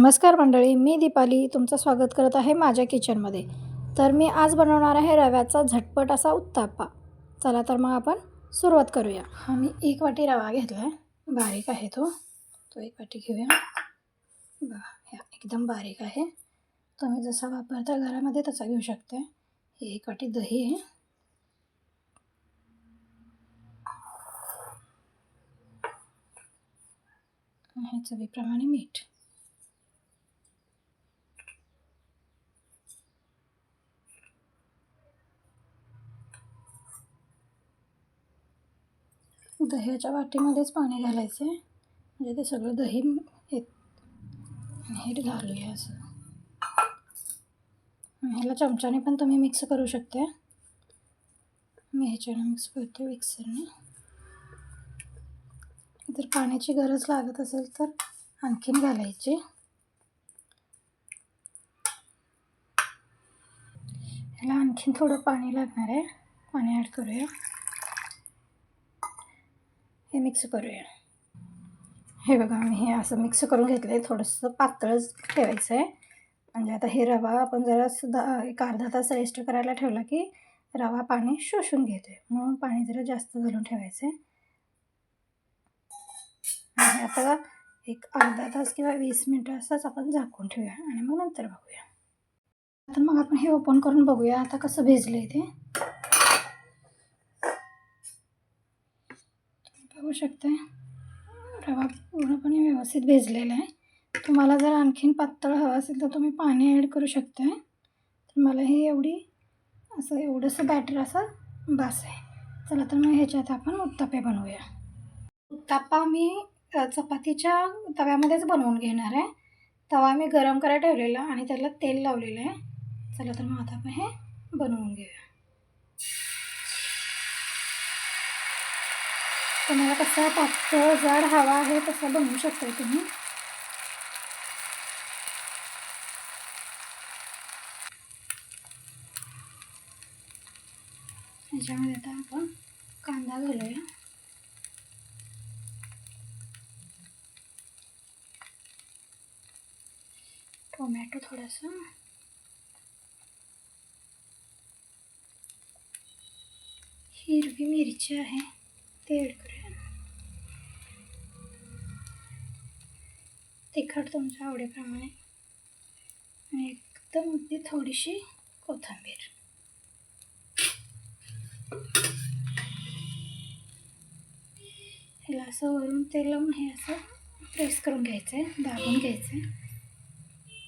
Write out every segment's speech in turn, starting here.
नमस्कार मंडळी मी दीपाली तुमचं स्वागत करत आहे माझ्या किचनमध्ये. तर मी आज बनवणार आहे रव्याचा झटपट असा उत्तापा. चला तर मग आपण सुरुवात करूया. हा मी एक वाटी रवा घेतला आहे बारीक आहे तो. तो एक वाटी घेऊया. बघा ह्या एकदम बारीक आहे. तुम्ही जसा वापरता घरामध्ये तसा घेऊ शकता. ही एक वाटी दही आहे. ह्या चवीप्रमाणे मीठ. दह्याच्या वाटीमध्येच पाणी घालायचं आहे म्हणजे ते सगळं दही येत नीट घालूया असं. ह्याला चमच्याने पण तुम्ही मिक्स करू शकता मी ह्याच्याने मिक्स करते मिक्सरने. जर पाण्याची गरज लागत असेल तर आणखीन घालायची. ह्याला आणखीन थोडं पाणी लागणार आहे. पाणी ॲड करूया. हे मिक्स करूया. हे बघा मी हे असं मिक्स करून घेतलं आहे थोडंसं पातळच ठेवायचं आहे म्हणजे आता हे रवा आपण जरा सुद्धा एक अर्धा तास रेस्ट करायला ठेवला की रवा पाणी शोषून घेतो म्हणून पाणी जरा जास्त घालून ठेवायचं आहे आणि आता एक अर्धा तास किंवा वीस मिनटं असंच आपण झाकून ठेवूया आणि मग नंतर बघूया. आता मग आपण हे ओपन करून बघूया. आता कसं भिजलं आहे ते. बघू शकता रवा पूर्णपणे व्यवस्थित भिजलेला आहे. तुम्हाला जर आणखीन पातळ हवं असेल तर तुम्ही पाणी ॲड करू शकता तर मला ही एवढी असं एवढंसं बॅटर असं बास आहे. चला तर मग ह्याच्यात आपण उत्तापे बनवूया. उत्तापा मी चपातीच्या तव्यामध्येच बनवून घेणार आहे. तवा मी गरम करायला ठेवलेला आणि त्याला तेल लावलेलं आहे. चला तर मग आता आपण हे बनवून घेऊया. तुम्हाला कसा पातळ जाड हवा आहे तसा बनवू शकता तुम्ही. ह्याच्यामध्ये आता आपण कांदा घालूया. टोमॅटो थोडासा. हिरवी मिरची आहे ते ॲड करूया. तिखट तुमच्या आवडीप्रमाणे. आणि एकदम अगदी थोडीशी कोथिंबीर. ह्याला असं वरून तेल लावून हे असं प्रेस करून घ्यायचं आहे दाबून घ्यायचं आहे.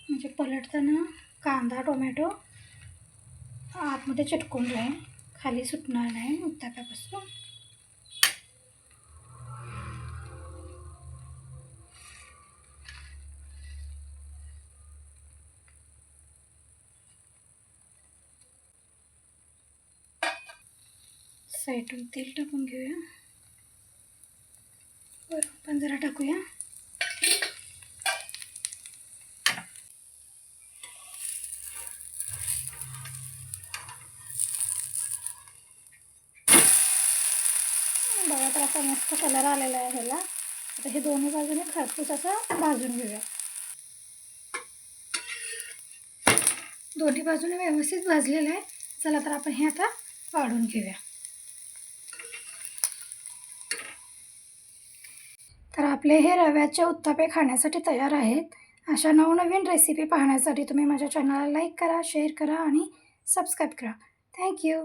म्हणजे पलटताना कांदा टोमॅटो आतमध्ये चिटकून राहील. खाली सुटणार नाही उत्ताप्यापासून साईडून तेल टाकून घेऊया. वरून पण जरा टाकूया. बघा तर असा मस्त कलर आलेला आहे ह्याला. आता हे दोन्ही बाजूने खरपूस असं भाजून घेऊया. दोन्ही बाजूने व्यवस्थित भाजलेलं आहे. चला तर आपण हे आता वाढून घेऊया. तर आपले हे रव्याचे उत्तापे खाण्यासाठी तयार आहेत. अशा नवनवीन रेसिपी पाहण्यासाठी तुम्ही माझ्या चॅनलला लाईक करा शेअर करा आणि सबस्क्राईब करा. थँक्यू